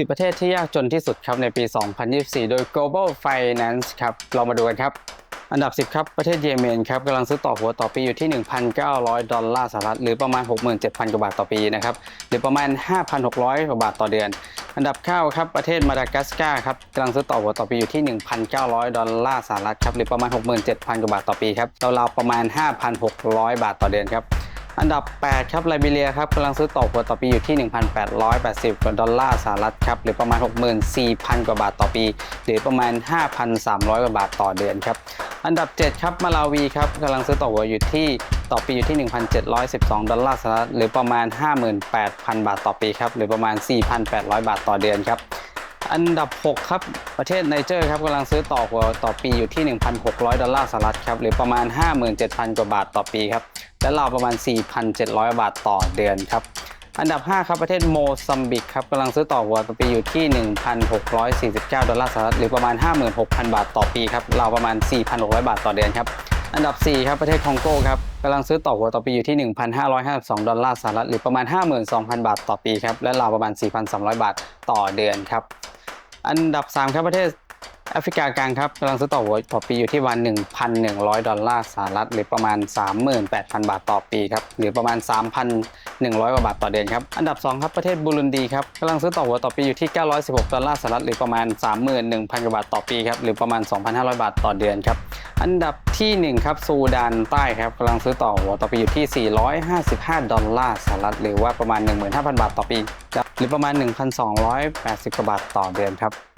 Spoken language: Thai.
10 ประเทศที่ยากจนที่สุดครับในปี 2024 โดย Global Finance ครับ เรามาดูกันครับ อันดับ 10 ครับ ประเทศเยเมนครับกำลังซื้อต่อหัวต่อปีอยู่ที่ 1,900 ดอลลาร์สหรัฐ หรือประมาณ 67,000 กว่าบาทต่อปีนะครับ หรือประมาณ 5,600 กว่าบาทต่อเดือน อันดับ9ครับ ประเทศมาดากัสการ์ครับกำลังซื้อต่อหัวต่อปีอยู่ที่ 1,900 ดอลลาร์สหรัฐครับ หรือประมาณ 67,000 กว่าบาทต่อปีครับ ราวๆประมาณ 5,600 บาทต่อเดือนครับ อันดับ 8 ครับไลบีเรียครับกำลังซื้อต่อหัวต่อปีอยู่ที่ 1,880กว่าดอลลาร์สหรัฐครับ หรือประมาณ 64,000 กว่าบาทต่อปี หรือประมาณ 5,300 กว่าบาทต่อเดือนครับ อันดับ 7 ครับมาลาวีครับกำลังซื้อต่อหัวอยู่ที่ต่อปีอยู่ที่ 1,712 ดอลลาร์สหรัฐ หรือประมาณ 58,000 บาทต่อปีครับ หรือประมาณ 4,800 บาทต่อเดือนครับอันดับ 6 ครับประเทศไนเจอร์ครับกำลังซื้อต่อหัวต่อปีอยู่ที่ 1,600 ดอลลาร์สหรัฐครับหรือประมาณ 57,000 กว่าบาทต่อปีครับ และราวประมาณ 4,700 บาทต่อเดือนครับ อันดับ 5 ครับประเทศโมซัมบิกครับกำลังซื้อต่อหัวต่อปีอยู่ที่ 1,649 ดอลลาร์สหรัฐหรือประมาณ 56,000 บาทต่อปีครับราวประมาณ 4,600 บาทต่อเดือนครับอันดับ 4 ครับ ประเทศคองโกครับกำลังซื้อต่อหัวต่อปีอยู่ที่ 1,552 ดอลลาร์สหรัฐหรือประมาณ 52,000 บาทต่อปีครับและราวประมาณ4,300 บาทต่อเดือนครับ อันดับ 3 ครับประเทศ แอฟริกากลางครับกำลังซื้อต่อหัวต่อปีอยู่ที่วัน 1,100 ดอลลาร์สหรัฐ หรือประมาณ 38,000 บาทต่อปีครับ หรือประมาณ 3,100 กว่าบาทต่อเดือนครับ อันดับ 2 ครับประเทศบูรุนดีครับกำลังซื้อต่อหัวต่อปีอยู่ที่ 916 ดอลลาร์สหรัฐ หรือประมาณ 31,000 กว่าบาทต่อปีครับ หรือประมาณ 2,500 บาทต่อเดือนครับ อันดับทีหนึ่1 ครับซูดานใต้ครับกำลังซื้อต่อหัวต่อปีอยู่ที่ 455 ดอลลาร์สหรัฐ หรือว่าประมาณ 15,000 บาทต่อปี หรือประมาณ 1,280 กว่าบาทต่อเดือนครับ